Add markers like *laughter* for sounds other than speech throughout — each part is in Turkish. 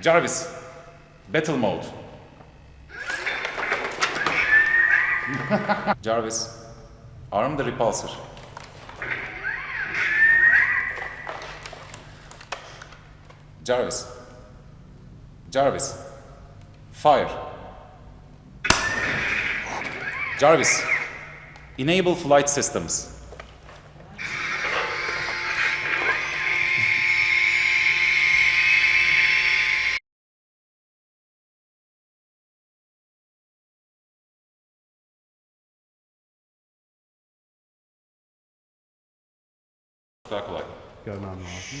Jarvis, battle mode. *laughs* Jarvis, arm the repulsor. Jarvis. Jarvis. Fire. Jarvis. Enable flight systems. Daha kolay. Görmem lazım.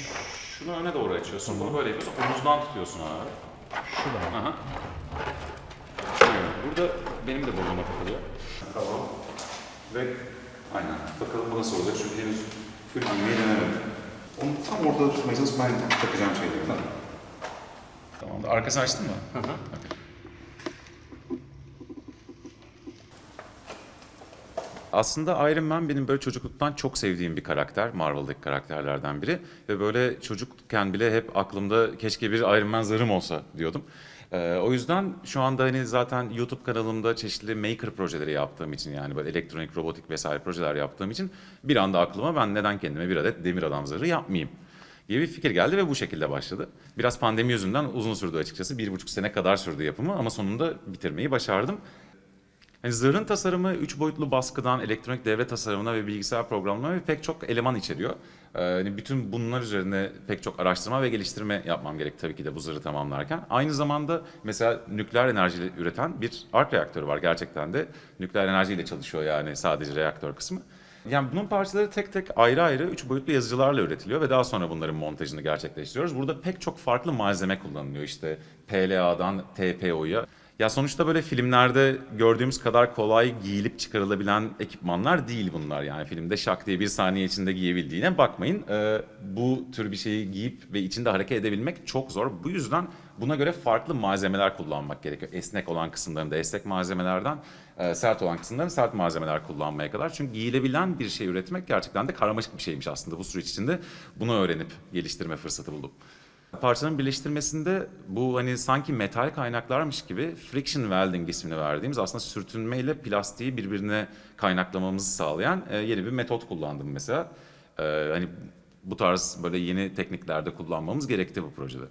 Şunu öne doğru açıyorsun. Bunu böyle yapıyorsun. Omuzdan tutuyorsun abi. Şurada. Aha. Burada benim de burnuma takılıyor. Tamam. Ve aynen. Bakalım bu nasıl olacak çünkü henüz full giymeyi denemedim. Onu tam ortada tutmaya çalışıp ben takacağım şeyleri. Tamam. Tamam. Arkasını açtın mı? Hı hı. Aslında Iron Man benim böyle çocukluktan çok sevdiğim bir karakter. Marvel'daki karakterlerden biri. Ve böyle çocukken bile hep aklımda keşke bir Iron Man zırhım olsa diyordum. Ee, o yüzden şu anda hani zaten YouTube kanalımda çeşitli maker projeleri yaptığım için yani böyle elektronik, robotik vesaire projeler yaptığım için bir anda aklıma ben neden kendime bir adet demir adam zırhı yapmayayım gibi bir fikir geldi ve bu şekilde başladı. Biraz pandemi yüzünden uzun sürdü açıkçası. Bir buçuk sene kadar sürdü yapımı ama sonunda bitirmeyi başardım. Hani zırhın tasarımı üç boyutlu baskıdan elektronik devre tasarımına ve bilgisayar programlama ve pek çok eleman içeriyor. Ee, hani bütün bunlar üzerine pek çok araştırma ve geliştirme yapmam gerek tabii ki de bu zırhı tamamlarken. Aynı zamanda mesela nükleer enerji üreten bir ark reaktörü var gerçekten de. Nükleer enerjiyle çalışıyor yani sadece reaktör kısmı. Yani bunun parçaları tek tek ayrı ayrı üç boyutlu yazıcılarla üretiliyor ve daha sonra bunların montajını gerçekleştiriyoruz. Burada pek çok farklı malzeme kullanılıyor işte PLA'dan TPO'ya. Ya sonuçta böyle filmlerde gördüğümüz kadar kolay giyilip çıkarılabilen ekipmanlar değil bunlar. Yani filmde şak diye bir saniye içinde giyebildiğine bakmayın. Ee, bu tür bir şeyi giyip ve içinde hareket edebilmek çok zor. Bu yüzden buna göre farklı malzemeler kullanmak gerekiyor. Esnek olan kısımlarında esnek malzemelerden, e, sert olan kısımlarında sert malzemeler kullanmaya kadar. Çünkü giyilebilen bir şey üretmek gerçekten de karmaşık bir şeymiş aslında. Bu süreç içinde bunu öğrenip geliştirme fırsatı buldum. Parçanın birleştirmesinde bu hani sanki metal kaynaklarmış gibi friction welding ismini verdiğimiz aslında sürtünmeyle plastiği birbirine kaynaklamamızı sağlayan e, yeni bir metot kullandım mesela. E, hani bu tarz böyle yeni tekniklerde kullanmamız gerekti bu projede.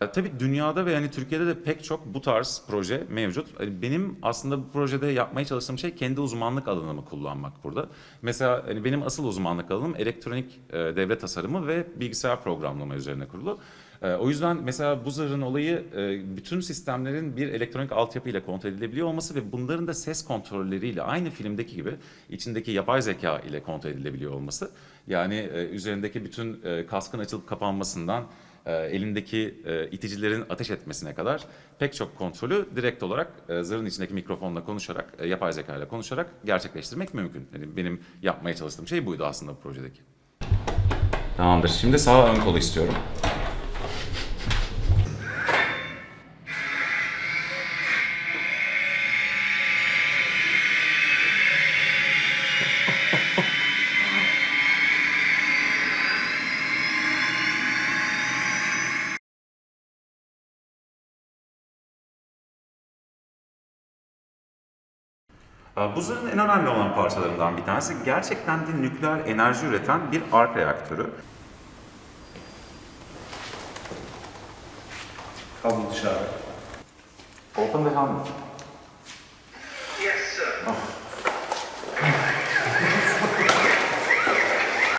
E, Tabii dünyada ve yani Türkiye'de de pek çok bu tarz proje mevcut. Hani Benim aslında bu projede yapmaya çalıştığım şey kendi uzmanlık alanımı kullanmak burada. Mesela hani benim asıl uzmanlık alanım elektronik e, devre tasarımı ve bilgisayar programlama üzerine kurulu. E, o yüzden mesela bu zırhın olayı e, bütün sistemlerin bir elektronik altyapı ile kontrol edilebiliyor olması ve bunların da ses kontrolleriyle aynı filmdeki gibi içindeki yapay zeka ile kontrol edilebiliyor olması. Yani e, üzerindeki bütün e, kaskın açılıp kapanmasından e, elindeki e, iticilerin ateş etmesine kadar pek çok kontrolü direkt olarak e, zırhın içindeki mikrofonla konuşarak, e, yapay zeka ile konuşarak gerçekleştirmek mümkün. Yani benim yapmaya çalıştığım şey buydu aslında bu projedeki. Tamamdır. Şimdi sağ ön kolu istiyorum. Bu zırhın en önemli olan parçalarından bir tanesi gerçekten de nükleer enerji üreten bir ark reaktörü. Kablo dışarı. Open the helmet. Yes, sir.